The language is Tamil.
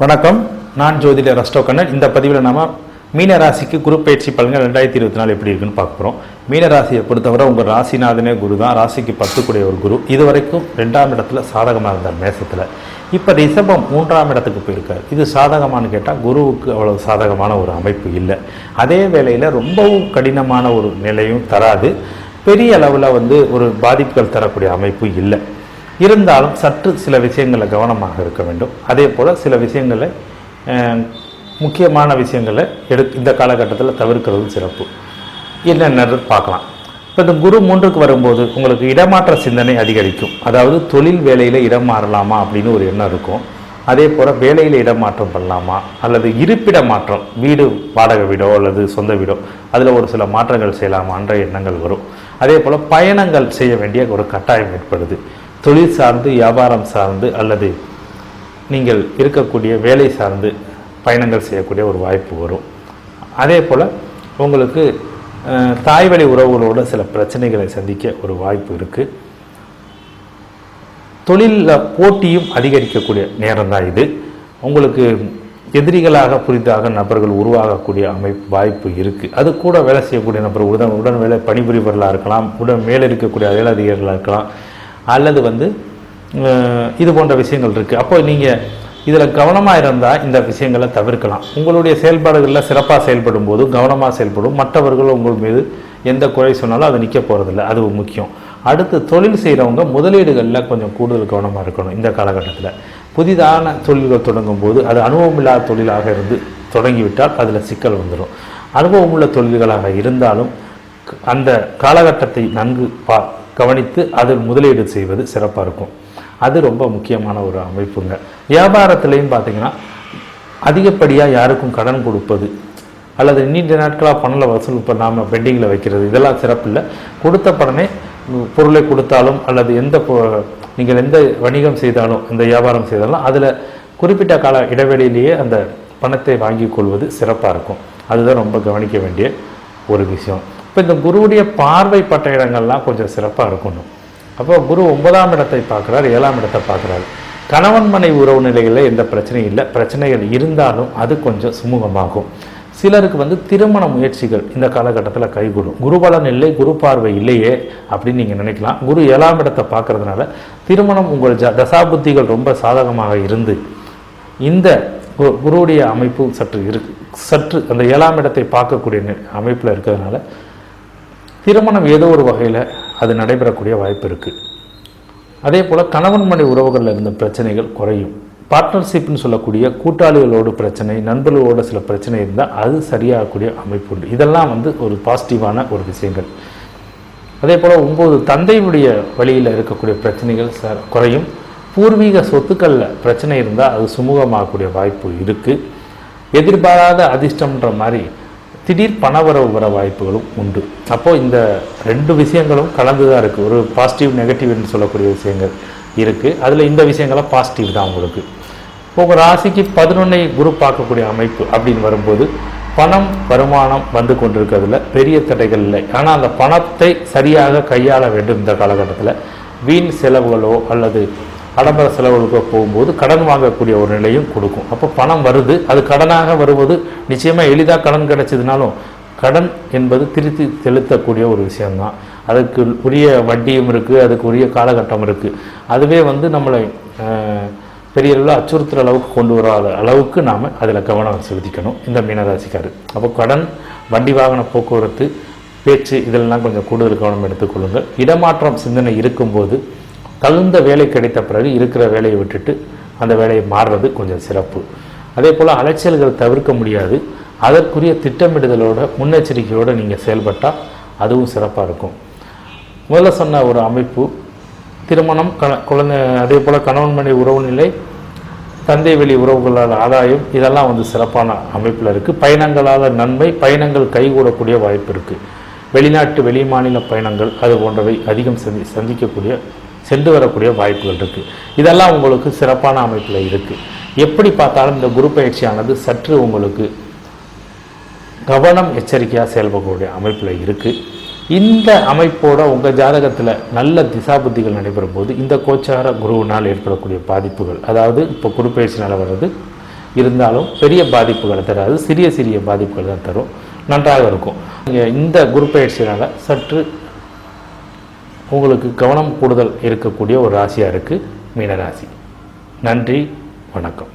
வணக்கம். நான் ஜோதிட ரஸ்டோ கண்ணன். இந்த பதிவில் நாம் மீன ராசிக்கு குரு பயிற்சி பலன்கள் ரெண்டாயிரத்தி இருபத்தி நாலு எப்படி இருக்குன்னு பார்க்க போகிறோம் மீன ராசியை பொறுத்தவரை உங்கள் ராசிநாதனே குரு தான். ராசிக்கு பத்துக்குடைய ஒரு குரு. இது வரைக்கும் ரெண்டாம் இடத்துல சாதகமாக இருந்தார் மேசத்தில். இப்போ ரிஷபம் மூன்றாம் இடத்துக்கு போயிருக்கார். இது சாதகமானு கேட்டால் குருவுக்கு அவ்வளவு சாதகமான ஒரு அமைப்பு இல்லை. அதே வேளையில் ரொம்பவும் கடினமான ஒரு நிலையும் தராது. பெரிய அளவில் வந்து ஒரு பாதிப்புகள் தரக்கூடிய அமைப்பு இல்லை. இருந்தாலும் சற்று சில விஷயங்களில் கவனமாக இருக்க வேண்டும். அதே போல் சில விஷயங்களை முக்கியமான விஷயங்களை எடு இந்த காலகட்டத்தில் தவிர்க்கிறது சிறப்பு. என்னென்னு பார்க்கலாம். இப்போ இந்த குரு மூன்றுக்கு வரும்போது உங்களுக்கு இடமாற்ற சிந்தனை அதிகரிக்கும். அதாவது தொழில் வேலையில் இடம் மாறலாமா அப்படின்னு ஒரு எண்ணம் இருக்கும். அதே போல் வேலையில் இடமாற்றம் பண்ணலாமா? அல்லது இருப்பிட மாற்றம் வீடு வாடகை வீடோ அல்லது சொந்த வீடோ அதில் ஒரு சில மாற்றங்கள் செய்யலாமான்ற எண்ணங்கள் வரும். அதே போல் பயணங்கள் செய்ய வேண்டிய ஒரு கட்டாயம் ஏற்படுது. தொழில் சார்ந்து வியாபாரம் சார்ந்து அல்லது நீங்கள் இருக்கக்கூடிய வேலை சார்ந்து பயணங்கள் செய்யக்கூடிய ஒரு வாய்ப்பு வரும். அதே போல் உங்களுக்கு அஹ், தாய்வழி உறவுகளோட சில பிரச்சனைகளை சந்திக்க ஒரு வாய்ப்பு இருக்குது தொழிலில் போட்டியும் அதிகரிக்கக்கூடிய நேரம் தான் இது. உங்களுக்கு எதிரிகளாக புரிதாக நபர்கள் உருவாகக்கூடிய அமைப்பு வாய்ப்பு இருக்குது அது கூட வேலை செய்யக்கூடிய நபர் உடன் உடன் வேலை பணிபுரிபவர்களாக இருக்கலாம் உடன் மேலே இருக்கக்கூடிய அயலதிகாரிகளாக இருக்கலாம் அல்லது வந்து இது போன்ற விஷயங்கள் இருக்குது அப்போ நீங்கள் இதில் கவனமாக இருந்தால் இந்த விஷயங்களை தவிர்க்கலாம். உங்களுடைய செயல்பாடுகளில் சிறப்பாக செயல்படும் போது கவனமாக செயல்படும். மற்றவர்கள் உங்கள் மீது எந்த குறை சொன்னாலும் அது நிற்க போகிறதில்ல அது முக்கியம். அடுத்து தொழில் செய்கிறவங்க முதலீடுகளில் கொஞ்சம் கூடுதல் கவனமாக இருக்கணும் இந்த காலகட்டத்தில். புதிதான தொழில்கள் தொடங்கும் போது அது அனுபவம் இல்லாத தொழிலாக இருந்து தொடங்கிவிட்டால் அதில் சிக்கல் வந்துடும் அனுபவமுள்ள தொழில்களாக இருந்தாலும் அந்த காலகட்டத்தை நன்கு பா கவனித்து அதில் முதலீடு செய்வது சிறப்பாக இருக்கும். அது ரொம்ப முக்கியமான ஒரு அமைப்புங்க. வியாபாரத்திலையும் பார்த்தீங்கன்னா அதிகப்படியாக யாருக்கும் கடன் கொடுப்பது அல்லது நீண்ட நாட்களாக பணம் வசூல் பண்ணாமல் பெண்டிங்கில் வைக்கிறது இதெல்லாம் சிறப்பில்லை. கொடுத்த படனே பொருளை கொடுத்தாலும் அல்லது எந்த பொ- நீங்கள் எந்த வணிகம் செய்தாலும் இந்த வியாபாரம் செய்தாலும் அதில் குறிப்பிட்ட கால இடைவெளியிலேயே அந்த பணத்தை வாங்கிக் கொள்வது சிறப்பாக இருக்கும். அதுதான் ரொம்ப கவனிக்க வேண்டிய ஒரு விஷயம். இப்போ இந்த குருவுடைய பார்வைப்பட்ட இடங்கள்லாம் கொஞ்சம் சிறப்பாக இருக்கணும். அப்போ குரு ஒன்பதாம் இடத்தை பார்க்குறாரு ஏழாம் இடத்தை பார்க்குறாரு. கணவன் மனை உறவு நிலைகளில் எந்த பிரச்சனையும் இல்லை. பிரச்சனைகள் இருந்தாலும் அது கொஞ்சம் சுமூகமாகும். சிலருக்கு வந்து திருமண முயற்சிகள் இந்த காலகட்டத்தில் கைகூடும். குருபலன் இல்லை குரு பார்வை இல்லையே அப்படின்னு நீங்கள் நினைக்கலாம். குரு ஏழாம் இடத்தை பார்க்குறதுனால திருமணம் உங்கள் ஜ தசாபுத்திகள் ரொம்ப சாதகமாக இருந்து இந்த கு- குருவுடைய அமைப்பு சற்று இருக்கு சற்று அந்த ஏழாம் இடத்தை பார்க்கக்கூடிய அமைப்பில் இருக்கிறதுனால திருமணம் ஏதோ ஒரு வகையில் அது நடைபெறக்கூடிய வாய்ப்பு இருக்குது அதே போல் கணவன் மனை உறவுகளில் இருந்த பிரச்சனைகள் குறையும். பார்ட்னர்ஷிப்னு சொல்லக்கூடிய கூட்டாளிகளோட பிரச்சனை நண்பர்களோட சில பிரச்சனை இருந்தால் அது சரியாகக்கூடிய அமைப்பு உண்டு. இதெல்லாம் வந்து ஒரு பாசிட்டிவான ஒரு விஷயங்கள். அதே போல் ஒம்பது தந்தையுடைய வழியில் இருக்கக்கூடிய பிரச்சனைகள் ச குறையும். பூர்வீக சொத்துக்களில் பிரச்சனை இருந்தால் அது சுமூகமாகக்கூடிய வாய்ப்பு இருக்குது எதிர்பாராத அதிர்ஷ்டம்ன்ற மாதிரி திடீர் பணவரவு வர வாய்ப்புகளும் உண்டு. அப்போது இந்த ரெண்டு விஷயங்களும் கலந்து தான் இருக்குது ஒரு பாசிட்டிவ் நெகட்டிவ்னு சொல்லக்கூடிய விஷயங்கள் இருக்குது அதில் இந்த விஷயங்கள்லாம் பாசிட்டிவ் தான் உங்களுக்கு. உங்கள் ராசிக்கு பதினொன்னை குரு பார்க்கக்கூடிய அமைப்பு அப்படின்னு வரும்போது பணம் வருமானம் வந்து கொண்டிருக்கிறதுல பெரிய தடைகள் இல்லை. ஆனால் அந்த பணத்தை சரியாக கையாள வேண்டும் இந்த காலகட்டத்தில். வீண் செலவுகளோ அல்லது ஆடம்பர செலவுகளுக்கு போகும்போது கடன் வாங்கக்கூடிய ஒரு நிலையும் கொடுக்கும். அப்போ பணம் வருது அது கடனாக வருவது நிச்சயமாக எளிதாக கடன் கிடைச்சதுனாலும் கடன் என்பது திருத்தி செலுத்தக்கூடிய ஒரு விஷயம்தான். அதுக்கு உரிய வட்டியும் இருக்குது அதுக்கு உரிய காலகட்டம் இருக்குது அதுவே வந்து நம்மளை பெரிய அளவில் அச்சுறுத்துற அளவுக்கு கொண்டு வராத அளவுக்கு நாம் அதில் கவனம் செலுத்திக்கணும். இந்த மீனராசிக்காரு. அப்போ கடன் வண்டி வாகன போக்குவரத்து பேச்சு இதெல்லாம் கொஞ்சம் கூடுதல் கவனம் எடுத்துக்கொள்ளுங்கள். இடமாற்றம் சிந்தனை இருக்கும்போது தகுந்த வேலை கிடைத்த பிறகு இருக்கிற வேலையை விட்டுட்டு அந்த வேலையை மாறுறது கொஞ்சம் சிறப்பு. அதே போல் அலைச்சல்கள் தவிர்க்க முடியாது. அதற்குரிய திட்டமிடுதலோட முன்னெச்சரிக்கையோடு நீங்கள் செயல்பட்டால் அதுவும் சிறப்பாக இருக்கும். முதல்ல சொன்ன ஒரு அமைப்பு திருமணம் க குழந்தை அதே போல் கணவன் மனைவி உறவு நிலை தந்தை வெளி உறவுகளால் ஆதாயம் இதெல்லாம் வந்து சிறப்பான அமைப்பில் இருக்குது பயணங்களால் நன்மை பயணங்கள் கைகூடக்கூடிய வாய்ப்பு இருக்குது வெளிநாட்டு வெளி மாநில பயணங்கள் அது போன்றவை அதிகம் சந்தி சந்திக்கக்கூடிய சென்று வரக்கூடிய வாய்ப்புகள் இருக்குது இதெல்லாம் உங்களுக்கு சிறப்பான அமைப்பில் இருக்குது எப்படி பார்த்தாலும் இந்த குரு பயிற்சியானது சற்று உங்களுக்கு கவனம் எச்சரிக்கையாக செயல்படக்கூடிய அமைப்பில் இருக்குது இந்த அமைப்போட உங்கள் ஜாதகத்தில் நல்ல திசாபுத்திகள் நடைபெறும் போது இந்த கோச்சார குருவினால் ஏற்படக்கூடிய பாதிப்புகள் அதாவது இப்போ குருப்பயிற்சினால் வர்றது இருந்தாலும் பெரிய பாதிப்புகளை தராது சிறிய சிறிய பாதிப்புகள் தான் தரும். நன்றாக இருக்கும். இங்க இந்த குரு சற்று உங்களுக்கு கவனம் கூடுதல் இருக்கக்கூடிய ஒரு ராசியாக இருக்குது மீனராசி. நன்றி வணக்கம்.